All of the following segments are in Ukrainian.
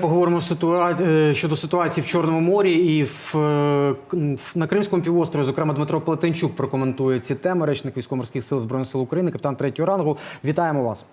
Поговоримо ситуа... е, щодо ситуації в Чорному морі і в, е, на Кримському півострові. Зокрема, Дмитро Плетенчук прокоментує ці теми. Речник військово-морських сил збройних сил України, капітан третього рангу. Вітаємо вас.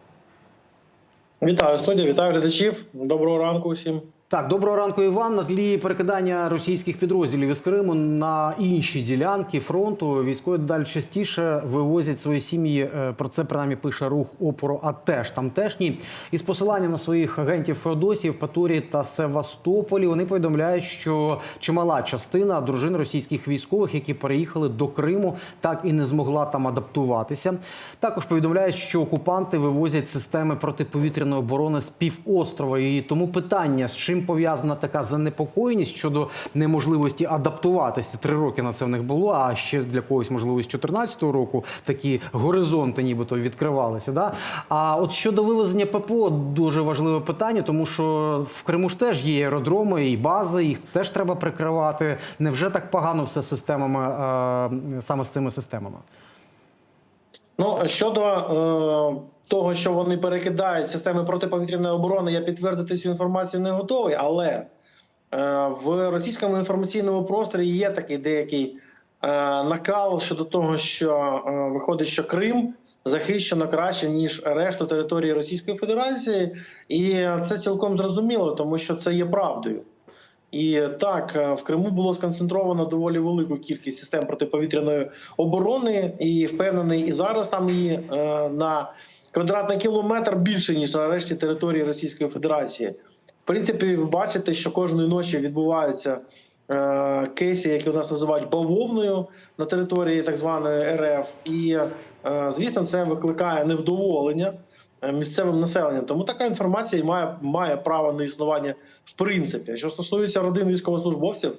Вітаю студія, вітаю глядачів. Доброго ранку усім. Так, доброго ранку, Іван. На тлі перекидання російських підрозділів із Криму на інші ділянки фронту військові далі частіше вивозять свої сім'ї. Е, Про це принаймні пише рух опору. А теж тамтешній із посиланням на своїх агентів Феодосії в Паторі та Севастополі. Вони повідомляють, що чимала частина дружин російських військових, які переїхали до Криму, так і не змогла там адаптуватися. Також повідомляють, що окупанти вивозять системи протиповітряної оборони з півострова. І тому питання, з чим пов'язана така занепокоєність щодо неможливості адаптуватися. Три роки на це в них було. А ще для когось, можливо, з 2014 року такі горизонти, нібито відкривалися. Да? А от щодо вивезення ППО, дуже важливе питання, тому що в Криму ж теж є аеродроми і бази, їх теж треба прикривати. Невже так погано все системами е, саме з цими системами? Ну щодо е, того, що вони перекидають системи протиповітряної оборони, я підтвердити цю інформацію не готовий, але е, в російському інформаційному просторі є такий деякий е, накал щодо того, що е, виходить, що Крим захищено краще ніж решту території Російської Федерації, і це цілком зрозуміло, тому що це є правдою. І так, в Криму було сконцентровано доволі велику кількість систем протиповітряної оборони, і впевнений, і зараз там її на квадратний кілометр більше ніж на решті території Російської Федерації. В принципі, ви бачите, що кожної ночі відбуваються е, кейси, які у нас називають бавовною на території так званої РФ, і е, звісно, це викликає невдоволення е, місцевим населенням. Тому така інформація має, має право на існування в принципі. Що стосується родин військовослужбовців,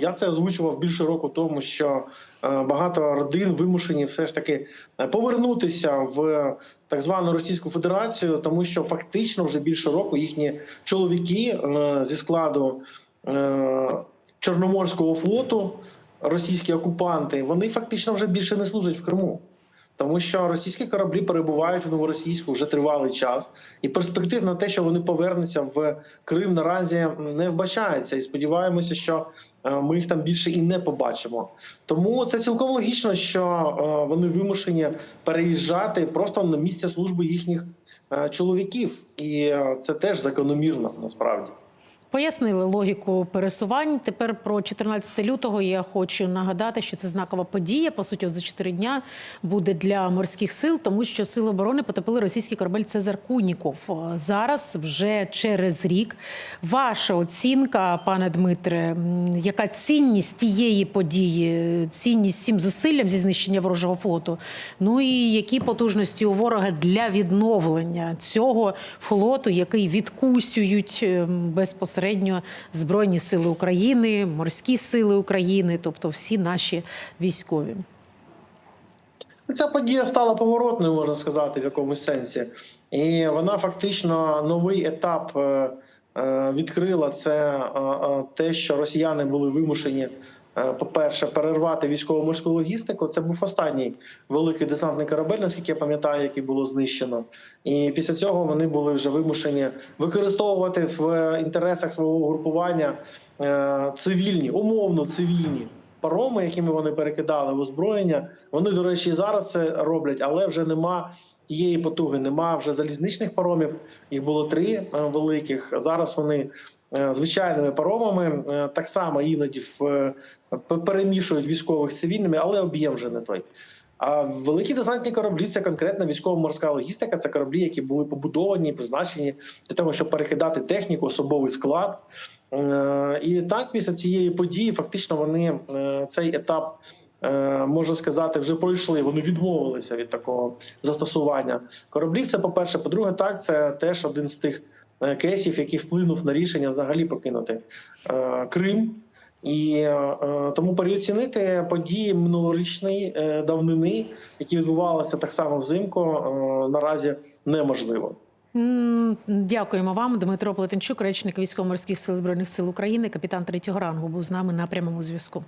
я це озвучував більше року тому, що е, багато родин вимушені все ж таки е, повернутися в так звану Російську Федерацію, тому що фактично вже більше року їхні чоловіки е, зі складу е, Чорноморського флоту, російські окупанти, вони фактично вже більше не служать в Криму. Тому що російські кораблі перебувають в новоросійську вже тривалий час, і перспектив на те, що вони повернуться в Крим, наразі не вбачається. І сподіваємося, що е, ми їх там більше і не побачимо. Тому це цілком логічно, що е, вони вимушені переїжджати просто на місце служби їхніх е, чоловіків, і це теж закономірно насправді. Пояснили логіку пересувань. Тепер про 14 лютого я хочу нагадати, що це знакова подія. По суті, за 4 дня буде для морських сил, тому що сили оборони потопили російський корабель Цезар Куніков. Зараз вже через рік. Ваша оцінка, пане Дмитре, яка цінність тієї події, цінність всім зусиллям зі знищення ворожого флоту? Ну і які потужності у ворога для відновлення цього флоту, який відкусюють ем, безпосередньо Збройні сили України, морські сили України, тобто всі наші військові. Ця подія стала поворотною, можна сказати, в якомусь сенсі, і вона фактично новий етап е, е, відкрила це е, те, що росіяни були вимушені. Е, По-перше, перервати військово-морську логістику. Це був останній великий десантний корабель, наскільки я пам'ятаю, який було знищено. І після цього вони були вже вимушені використовувати в інтересах свого групування е, цивільні, умовно цивільні пароми, якими вони перекидали в озброєння. Вони, до речі, і зараз це роблять, але вже нема тієї потуги, нема вже залізничних паромів. Їх було три е, великих. Зараз вони е, звичайними паромами е, так само іноді перемішують військових цивільними, але об'єм вже не той. А великі десантні кораблі це конкретна військово-морська логістика. Це кораблі, які були побудовані, призначені для того, щоб перекидати техніку, особовий склад. І так, після цієї події, фактично, вони цей етап. Е, Можна сказати, вже пройшли. Вони відмовилися від такого застосування кораблів. Це по перше. По-друге, так це теж один з тих е, кейсів, який вплинув на рішення взагалі покинути е, Крим. І тому переоцінити події минулорічної давнини, які відбувалися так само взимку, наразі неможливо. Дякуємо вам, Дмитро Плетенчук, речник військово-морських сил збройних сил України, капітан третього рангу, був з нами на прямому зв'язку.